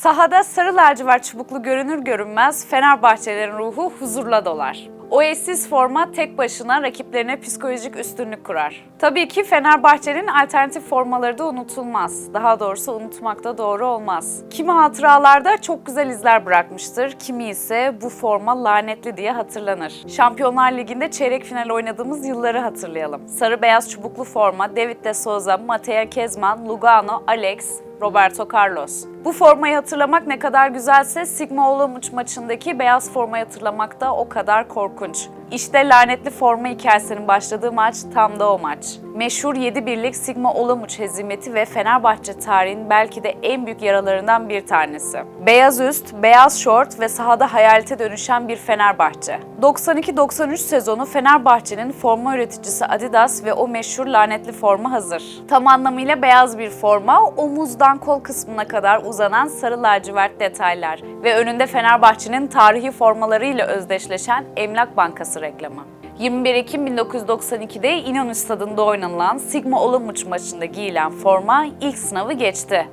Sahada sarı lacivert çubuklu görünür görünmez Fenerbahçelerin ruhu huzurla dolar. O eşsiz forma tek başına rakiplerine psikolojik üstünlük kurar. Tabii ki Fenerbahçe'nin alternatif formaları da unutulmaz. Daha doğrusu unutmak da doğru olmaz. Kimi hatıralarda çok güzel izler bırakmıştır, kimi ise bu forma lanetli diye hatırlanır. Şampiyonlar Ligi'nde çeyrek final oynadığımız yılları hatırlayalım. Sarı beyaz çubuklu forma David de Souza, Mattia Kezman, Lugano, Alex, Roberto Carlos. Bu formayı hatırlamak ne kadar güzelse Sigma Olamuç maçındaki beyaz formayı hatırlamak da o kadar korkunç. İşte lanetli forma hikayesinin başladığı maç tam da o maç. Meşhur 7 birlik Sigma Olamuç hezimeti ve Fenerbahçe tarihinin belki de en büyük yaralarından bir tanesi. Beyaz üst, beyaz şort ve sahada hayalete dönüşen bir Fenerbahçe. 92-93 sezonu Fenerbahçe'nin forma üreticisi Adidas ve o meşhur lanetli forma hazır. Tam anlamıyla beyaz bir forma, omuzdan kol kısmına kadar uzanan sarı lacivert detaylar ve önünde Fenerbahçe'nin tarihi formalarıyla özdeşleşen Emlak Bankası reklamı. 21 Ekim 1992'de İnönü Stadı'nda oynanılan Sigma Olamuç maçında giyilen forma ilk sınavı geçti.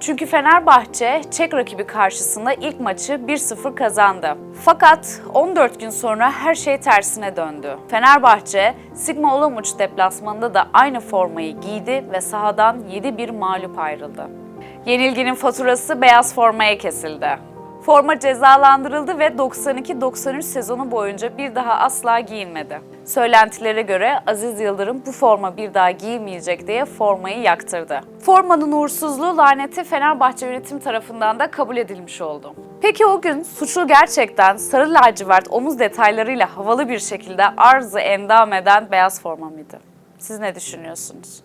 Çünkü Fenerbahçe Çek rakibi karşısında ilk maçı 1-0 kazandı. Fakat 14 gün sonra her şey tersine döndü. Fenerbahçe Sigma Olamuç deplasmanında da aynı formayı giydi ve sahadan 7-1 mağlup ayrıldı. Yenilginin faturası beyaz formaya kesildi. Forma cezalandırıldı ve 92-93 sezonu boyunca bir daha asla giyinmedi. Söylentilere göre Aziz Yıldırım bu forma bir daha giymeyecek diye formayı yaktırdı. Formanın uğursuzluğu laneti Fenerbahçe yönetim tarafından da kabul edilmiş oldu. Peki o gün suçlu gerçekten sarı lacivert omuz detaylarıyla havalı bir şekilde arzı endam eden beyaz forma mıydı? Siz ne düşünüyorsunuz?